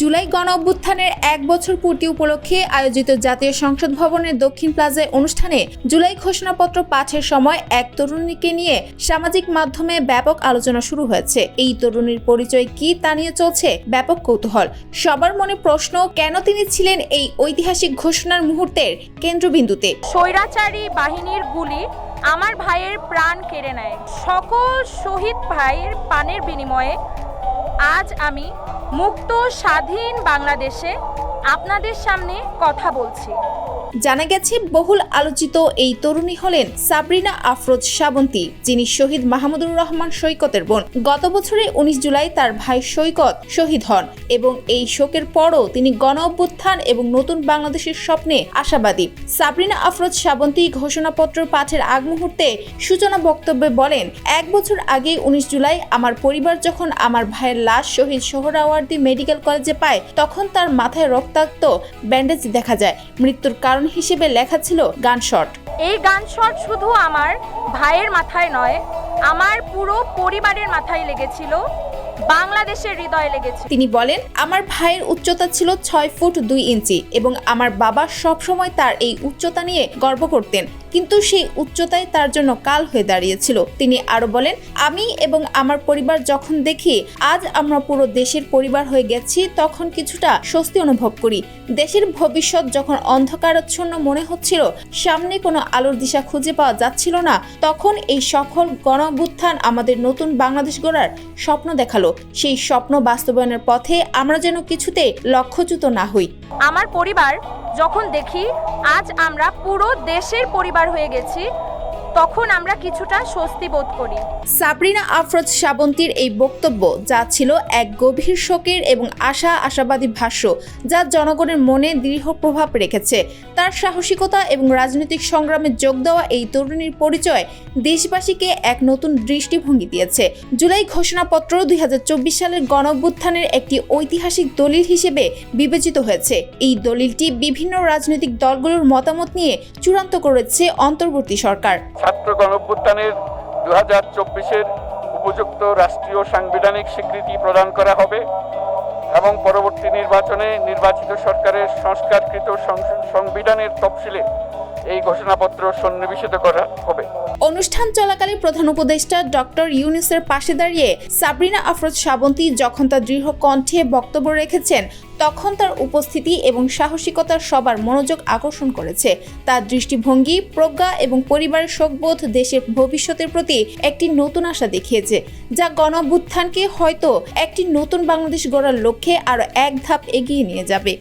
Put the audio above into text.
জুলাই গণ অভ্যুত্থানের এক বছর পূর্তি উপলক্ষে আয়োজিত জাতীয় সংসদ ভবনের দক্ষিণ প্লাজায় অনুষ্ঠানে জুলাই ঘোষণাপত্র পাঠের সময় এক তরুণীকে নিয়ে সামাজিক মাধ্যমে ব্যাপক আলোচনা শুরু হয়েছে। এই তরুণীর পরিচয় কি তা নিয়ে চলছে ব্যাপক কৌতূহল। সবার মনে প্রশ্ন, কেন তিনি ছিলেন এই ঐতিহাসিক ঘোষণার মুহূর্তের কেন্দ্রবিন্দুতে? স্বৈরাচারী বাহিনীর গুলি আমার ভাইয়ের প্রাণ কেড়ে নেয়। সকল শহীদ ভাইয়ের পানের বিনিময়ে আজ আমি মুক্ত স্বাধীন বাংলাদেশে আপনাদের সামনে কথা বলছি। জানা গেছে, বহুল আলোচিত এই তরুণী হলেন সাবরিনা আফরোজ শ্রাবন্তী যিনি শহীদ মাহমুদুর রহমান সৈকতের বোন। গত বছরে উনিশ জুলাই তার ভাই সৈকত শহীদ হন এবং এই শোকের পরও তিনি গণ অভ্যুত্থান এবং নতুন বাংলাদেশের স্বপ্নে আশাবাদী। সাবরিনা আফরোজ শ্রাবন্তী ঘোষণাপত্র পাঠের আগ মুহূর্তে সূচনা বক্তব্যে বলেন, এক বছর আগে উনিশ জুলাই আমার পরিবার যখন আমার ভাইয়ের লাশ শহীদ সোহরাওয়ার্দী মেডিকেল কলেজে পায়, তখন তার মাথায় রক্তাক্ত ব্যান্ডেজ দেখা যায়। মৃত্যুর কারণ হিসেবে লেখা ছিল গান শট। এই গান শট শুধু আমার ভাইয়ের মাথায় নয় আমার পুরো পরিবারের মাথায় লেগেছিল বাংলাদেশের হৃদয়ে লেগেছে তিনি বলেন আমার ভাইয়ের উচ্চতা ছিল ছয় ফুট দুই ইঞ্চি এবং আমার বাবা সবসময় তার এই উচ্চতা নিয়ে গর্ব করতেন। কিন্তু সেই উচ্চতাই তার জন্য কাল হয়ে দাঁড়িয়েছিল। তিনি আরও বলেন, আমি এবং আমার পরিবার যখন দেখি আজ আমরা পুরো দেশের পরিবার হয়ে গেছি, তখন কিছুটা স্বস্তি অনুভব করি। দেশের ভবিষ্যৎ যখন অন্ধকারাচ্ছন্ন মনে হচ্ছিল, সামনে কোনো আলোর দিশা খুঁজে পাওয়া যাচ্ছিল না, তখন এই সফল গণ আমাদের নতুন বাংলাদেশ গড়ার স্বপ্ন দেখাল। সেই স্বপ্ন বাস্তবায়নের পথে আমরা যেন কিছুতে লক্ষ্যচ্যুত না হই। আমার পরিবার যখন দেখি আজ আমরা পুরো দেশের পরিবার হয়ে গেছি তখন আমরা কিছুটা স্বস্তি বোধ করি। সাবরিনা আফরোজ শ্রাবন্তীর এই বক্তব্য, যা ছিল এক গভীর শোকের এবং আশা আশাবাদী ভাষ্য, যা জনগণের মনে দৃঢ় প্রভাব রেখেছে। তার সাহসিকতা এবং রাজনৈতিক সংগ্রামে যোগ দেওয়া এই তরুণীর পরিচয় দেশবাসীকে এক নতুন দৃষ্টিভঙ্গি দিয়েছে। জুলাই ঘোষণাপত্র দুই চব্বিশ সালের গণঅভ্যুত্থানের একটি ঐতিহাসিক দলিল হিসেবে বিবেচিত হয়েছে। এই দলিলটি বিভিন্ন রাজনৈতিক দলগুলোর মতামত নিয়ে চূড়ান্ত করেছে অন্তর্বর্তী সরকার। ছাত্র গণঅভ্যুত্থানের দু হাজার চব্বিশের উপযুক্ত রাষ্ট্রীয় সাংবিধানিক স্বীকৃতি প্রদান করা হবে এবং পরবর্তী নির্বাচনে নির্বাচিত সরকারের সংস্কারকৃত সংস- সংবিধানের তফসিলে এই ঘোষণাপত্র সন্নিবেশিত করা হবে। অনুষ্ঠান চলাকালে প্রধান উপদেষ্টা ডক্টর ইউনিসের পাশে দাঁড়িয়ে সাবরিনা আফরোজ শ্রাবন্তী যখন তার দৃঢ় কণ্ঠে বক্তব্য রেখেছেন, তখন তার উপস্থিতি এবং সাহসিকতা সবার মনোযোগ আকর্ষণ করেছে। তার দৃষ্টিভঙ্গি, প্রজ্ঞা এবং পরিবারের শোকবোধ দেশের ভবিষ্যতের প্রতি একটি নতুন আশা দেখিয়েছে, যা গণঅভ্যুত্থানকে হয়তো একটি নতুন বাংলাদেশ গড়ার লক্ষ্যে আরও এক ধাপ এগিয়ে নিয়ে যাবে।